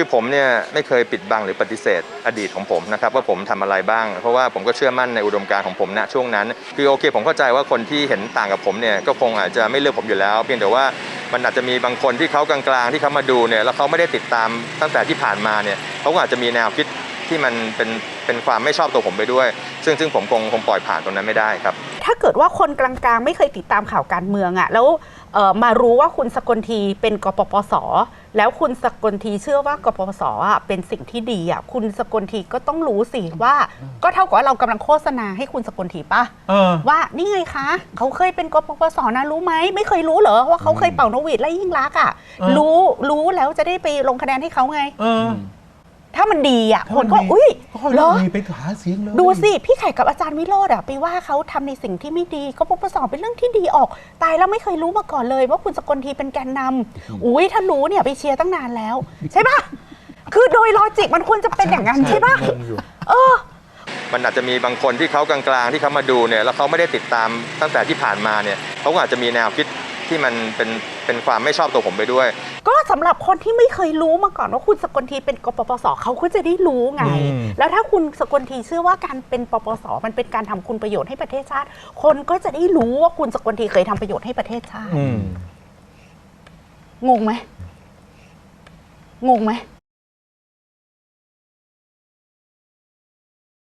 คือผมเนี่ยไม่เคยปิดบังหรือปฏิเสธอดีตของผมนะครับว่าผมทำอะไรบ้าง เพราะว่าผมก็เชื่อมั่นในอุดมการณ์ของผมณช่วงนั้น คือโอเค ผมเข้าใจว่าคนที่เห็นต่างกับผมเนี่ยก็คงอาจจะไม่เลือกผมอยู่แล้ว เพียงแต่ว่ามันอาจจะมีบางคนที่เขากลางๆ ที่เขามาดูเนี่ยแล้วเขาไม่ได้ติดตามตั้งแต่ที่ผ่านมาเนี่ยเขาอาจจะมีแนวคิด ที่มันเป็นเป็นความไม่ชอบตัวผมไปด้วย ซึ่งซึ่งผมคงคงปล่อยผ่านตรงนั้นไม่ได้ครับ ถ้าเกิดว่าคนกลางๆ ไม่เคยติดตามข่าวการเมืองอะแล้วเอ่อมารู้ว่าคุณสกลทีเป็นกปปส แล้วคุณสกลทีเชื่อว่ากปปสอะเป็นสิ่งที่ดีอะคุณสกลทีก็ต้องรู้สิว่า ก็เท่ากับว่าเรากำลังโฆษณาให้คุณสกลทีปะเออว่านี่ไงคะเขาเคยเป็นกปปสนะรู้ไหมไม่เคยรู้เหรอว่าเขาเคยเป่านกหวีดไล่ยิ่งรักษณ์อะเออรู้รู้แล้วจะได้ไปลงคะแนนให้เขาไงเออ ถ้ามันดีอะถ้าคมันนก็ดีอุ้ยก็ค่อยเหรอมีไปหาเสียงเลยดูสิพี่ไข่กับอาจารย์วิโรธอะไปว่าเขาทำในสิ่งที่ไม่ดี ก็ปปสเป็นเรื่องที่ดีออก ตายแล้วไม่เคยรู้มาก่อนเลย ว่าคุณสกลทีเป็นแกนนำอุ้ยถ้ารู้เนี่ยไปเชียร์ตั้งนานแล้ว ใช่ปะคือโดยลอจิกมันควรจะเป็นอย่างนั้นใช่ปะงงอยู่เออมันอาจจะมีบางคนที่เขากลางๆ ที่เขามาดูเนี่ยแล้วเขาไม่ได้ติดตามตั้งแต่ที่ผ่านมาเนี่ยเขาก็อาจจะมีแนวคิด ที่มันเป็นเป็นความไม่ชอบตัวผมไปด้วย ก็สำหรับคนที่ไม่เคยรู้มาก่อนว่าคุณสกลทีเป็นกปปสเขาก็จะได้รู้ไง อืม แล้วถ้าคุณสกลทีเชื่อว่าการเป็นปปสมันเป็นการทำคุณประโยชน์ให้ประเทศชาติ คนก็จะได้รู้ว่าคุณสกลทีเคยทำประโยชน์ให้ประเทศชาติ อืม งงไหมงงไหม